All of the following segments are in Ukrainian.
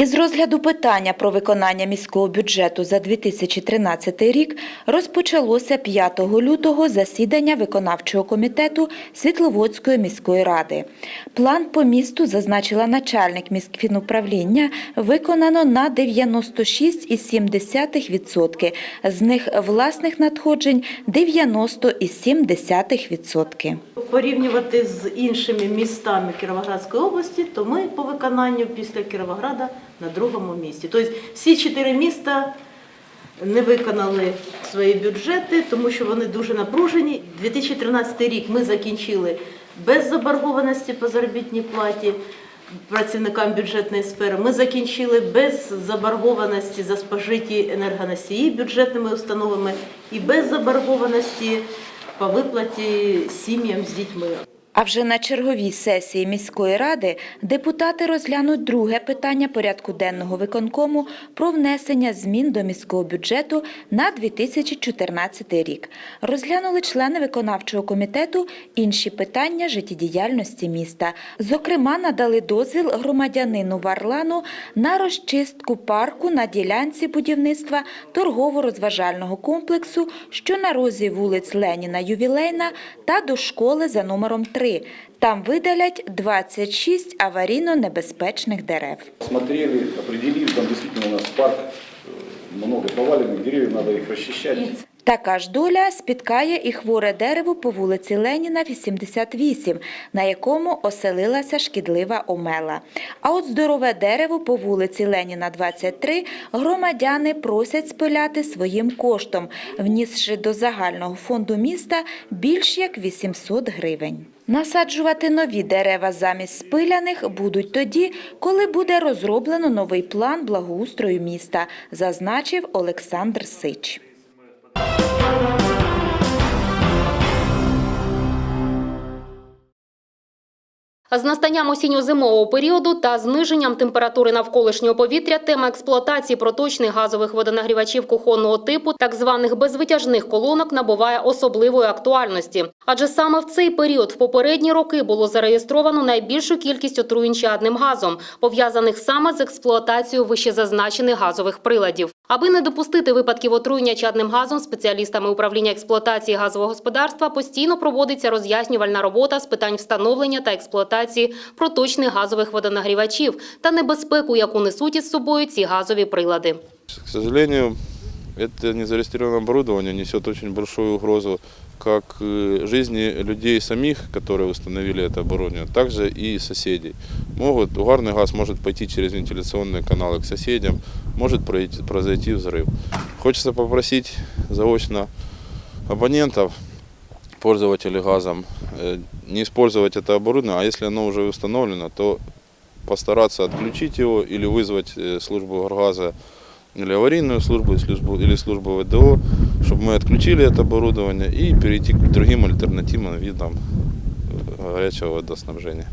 Із розгляду питання про виконання міського бюджету за 2013 рік розпочалося 5 лютого засідання виконавчого комітету Світловодської міської ради. План по місту, зазначила начальник міськфінуправління, виконано на 96,7%, з них власних надходжень 90,7%. Порівнювати з іншими містами Кіровоградської області, то ми по виконанню після Кіровограда на другому місці. Тобто всі чотири міста не виконали свої бюджети, тому що вони дуже напружені. 2013 рік ми закінчили без заборгованості по заробітній платі працівникам бюджетної сфери. Ми закінчили без заборгованості за спожиті енергоносії бюджетними установами і без заборгованості по виплаті сім'ям з дітьми. А вже на черговій сесії міської ради депутати розглянуть друге питання порядку денного виконкому про внесення змін до міського бюджету на 2014 рік. Розглянули члени виконавчого комітету інші питання життєдіяльності міста. Зокрема, надали дозвіл громадянину Варлану на розчистку парку на ділянці будівництва торгово-розважального комплексу, що на розі вулиць Леніна Ювілейна та до школи за номером 3. Там видалять 26 аварійно небезпечних дерев. Смотрели, определили, там действительно у нас парк, э, много поваленных деревьев, надо их расчищать. Така ж доля спіткає і хворе дерево по вулиці Леніна, 88, на якому оселилася шкідлива омела. А от здорове дерево по вулиці Леніна, 23, громадяни просять спиляти своїм коштом, внісши до загального фонду міста більш як 800 гривень. Насаджувати нові дерева замість спиляних будуть тоді, коли буде розроблено новий план благоустрою міста, зазначив Олександр Сич. З настанням осінньо-зимового періоду та зниженням температури навколишнього повітря тема експлуатації проточних газових водонагрівачів кухонного типу, так званих безвитяжних колонок, набуває особливої актуальності. Адже саме в цей період в попередні роки було зареєстровано найбільшу кількість отруєнь чадним газом, пов'язаних саме з експлуатацією вищезазначених газових приладів. Аби не допустити випадків отруєння чадним газом, спеціалістами управління експлуатації газового господарства постійно проводиться роз'яснювальна робота з питань встановлення та експлуатації проточних газових водонагрівачів та небезпеку, яку несуть із собою ці газові прилади. К сожалению, это незарегистрированное оборудование несет очень большую угрозу как э, жизни людей самих, которые установили это оборудование, также и соседей. Могут, угарный газ может пойти через вентиляционные каналы к соседям, может пройти- произойти взрыв. Хочется попросить заочно абонентов, пользователей газом, э, не использовать это оборудование, а если оно уже установлено, то постараться отключить его или вызвать э, службу газа или аварийную службу, или службу, или службу ВДО, чтобы мы отключили это оборудование и перейти к другим альтернативным видам э, горячего водоснабжения.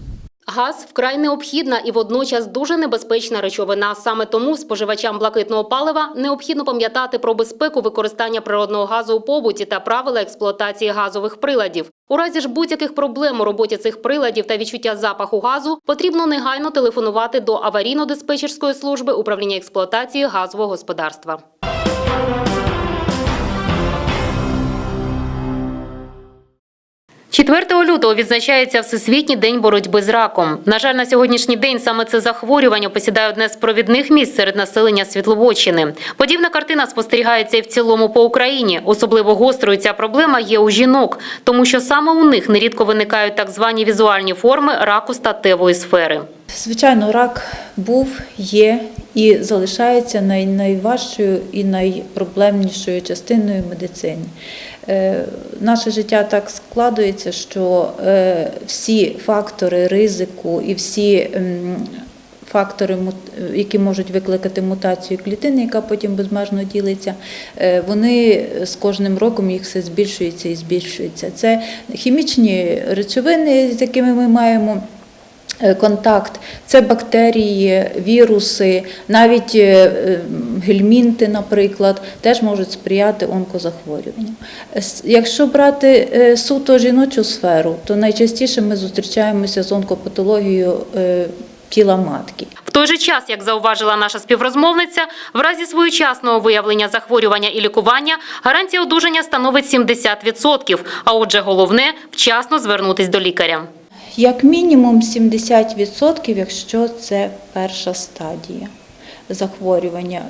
Газ вкрай необхідна і водночас дуже небезпечна речовина. Саме тому споживачам блакитного палива необхідно пам'ятати про безпеку використання природного газу у побуті та правила експлуатації газових приладів. У разі ж будь-яких проблем у роботі цих приладів та відчуття запаху газу потрібно негайно телефонувати до аварійно-диспетчерської служби управління експлуатації газового господарства. Четвертого лютого відзначається Всесвітній день боротьби з раком. На жаль, на сьогоднішній день саме це захворювання посідає одне з провідних місць серед населення Світловодщини. Подібна картина спостерігається і в цілому по Україні. Особливо гострою ця проблема є у жінок, тому що саме у них нерідко виникають так звані візуальні форми раку статевої сфери. Звичайно, рак був, є і залишається най- найважчою і найпроблемнішою частиною медицини. Е, Наше життя так складується, що е, всі фактори ризику і всі ем, фактори, які можуть викликати мутацію клітини, яка потім безмежно ділиться, е, вони з кожним роком їх все збільшується і збільшується. Це хімічні речовини, з якими ми маємо контакт, це бактерії, віруси, навіть е, е, гельмінти, наприклад, теж можуть сприяти онкозахворюванням. Якщо брати е, суто жіночу сферу, то найчастіше ми зустрічаємося з онкопатологією е, тіла матки. В той же час, як зауважила наша співрозмовниця, в разі своєчасного виявлення захворювання і лікування гарантія одужання становить 70%, а отже головне – вчасно звернутись до лікаря. Як мінімум 70%, якщо це перша стадія захворювання.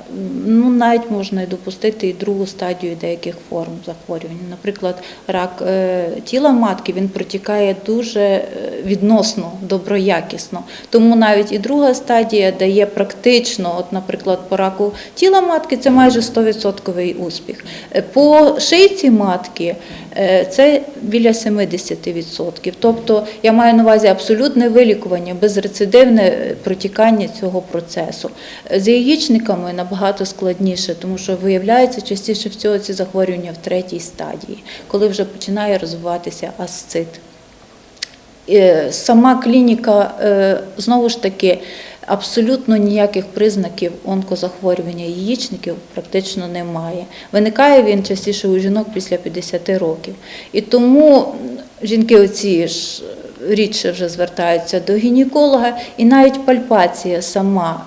Ну, навіть можна допустити і другу стадію деяких форм захворювання. Наприклад, рак е, тіла матки він протікає дуже е, відносно доброякісно. Тому навіть і друга стадія дає практично, от, наприклад, по раку тіла матки це майже 100% успіх. Е, По шийці матки це біля 70%. Тобто я маю на увазі абсолютне вилікування, безрецидивне протікання цього процесу. З яєчниками набагато складніше, тому що виявляється частіше всього ці захворювання в третій стадії, коли вже починає розвиватися асцит. Е, Сама клініка, е, знову ж таки, абсолютно ніяких признаків онкозахворювання яєчників практично немає. Виникає він частіше у жінок після 50 років. І тому жінки оці ж рідше вже звертаються до гінеколога, і навіть пальпація сама.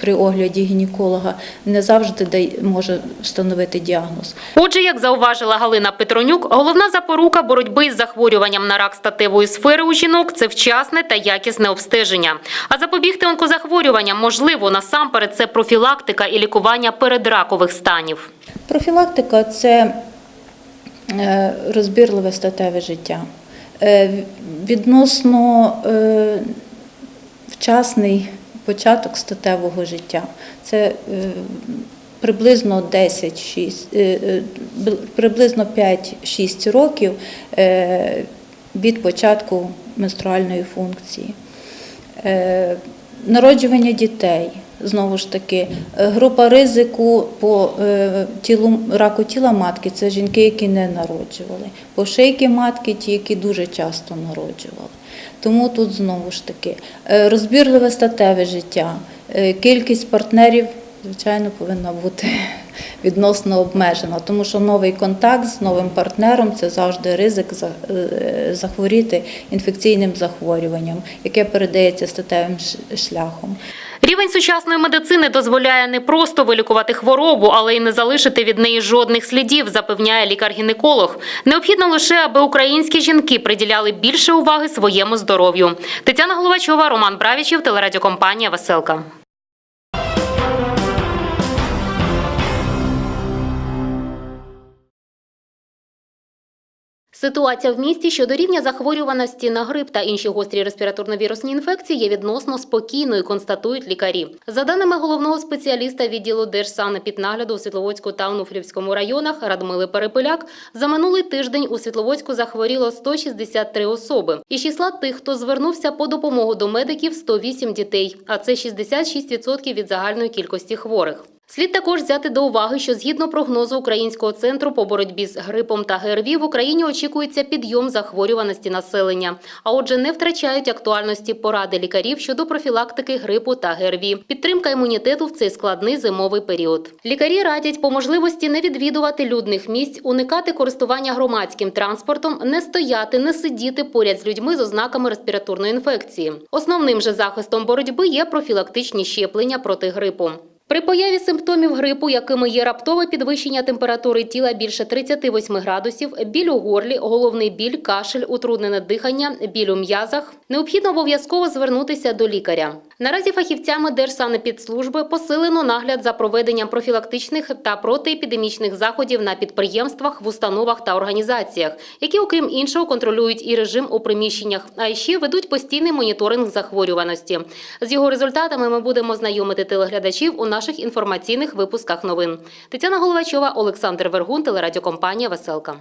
При огляді гінеколога не завжди може встановити діагноз. Отже, як зауважила Галина Петронюк, головна запорука боротьби із захворюванням на рак статевої сфери у жінок – це вчасне та якісне обстеження. А запобігти онкозахворюванням можливо насамперед це профілактика і лікування передракових станів. Профілактика це е, розбірливе статеве життя. Е, Відносно е, вчасний початок статевого життя. Це е, приблизно 10, 6, е, е, бл- приблизно 5-6 років від початку менструальної функції. Народжування дітей. Знову ж таки, група ризику по тілу раку тіла матки це жінки, які не народжували. По шийки матки ті, які дуже часто народжували. Тому тут знову ж таки е, розбірливе статеве життя, е, кількість партнерів, звичайно, повинна бути відносно обмежена, тому що новий контакт з новим партнером це завжди ризик е, захворіти інфекційним захворюванням, яке передається статевим шляхом. Рівень сучасної медицини дозволяє не просто вилікувати хворобу, але й не залишити від неї жодних слідів, запевняє лікар-гінеколог. Необхідно лише, аби українські жінки приділяли більше уваги своєму здоров'ю. Тетяна Головачова, Роман Бравічів, телерадіокомпанія «Веселка». Ситуація в місті щодо рівня захворюваності на грип та інші гострі респіраторно-вірусні інфекції є відносно спокійною, констатують лікарі. За даними головного спеціаліста відділу Держсанепіднагляду у Світловодську та Онуфрівському районах Радмили Перепеляк, за минулий тиждень у Світловодську захворіло 163 особи. Із числа тих, хто звернувся по допомогу до медиків, 108 дітей, а це 66% від загальної кількості хворих. Слід також взяти до уваги, що згідно прогнозу Українського центру по боротьбі з грипом та ГРВІ в Україні очікується підйом захворюваності населення. А отже, не втрачають актуальності поради лікарів щодо профілактики грипу та ГРВІ, підтримка імунітету в цей складний зимовий період. Лікарі радять по можливості не відвідувати людних місць, уникати користування громадським транспортом, не стояти, не сидіти поряд з людьми з ознаками респіраторної інфекції. Основним же захистом боротьби є профілактичні щеплення проти грипу. При появі симптомів грипу, якими є раптове підвищення температури тіла більше 38 градусів, біль у горлі, головний біль, кашель, утруднене дихання, біль у м'язах, необхідно обов'язково звернутися до лікаря. Наразі фахівцями Держсанепідслужби посилено нагляд за проведенням профілактичних та протиепідемічних заходів на підприємствах, в установах та організаціях, які, окрім іншого, контролюють і режим у приміщеннях, а ще ведуть постійний моніторинг захворюваності. З його результатами ми будемо знайомити телеглядачів у наших інформаційних випусках новин. Тетяна Головачова, Олександр Вергун, телерадіокомпанія Веселка.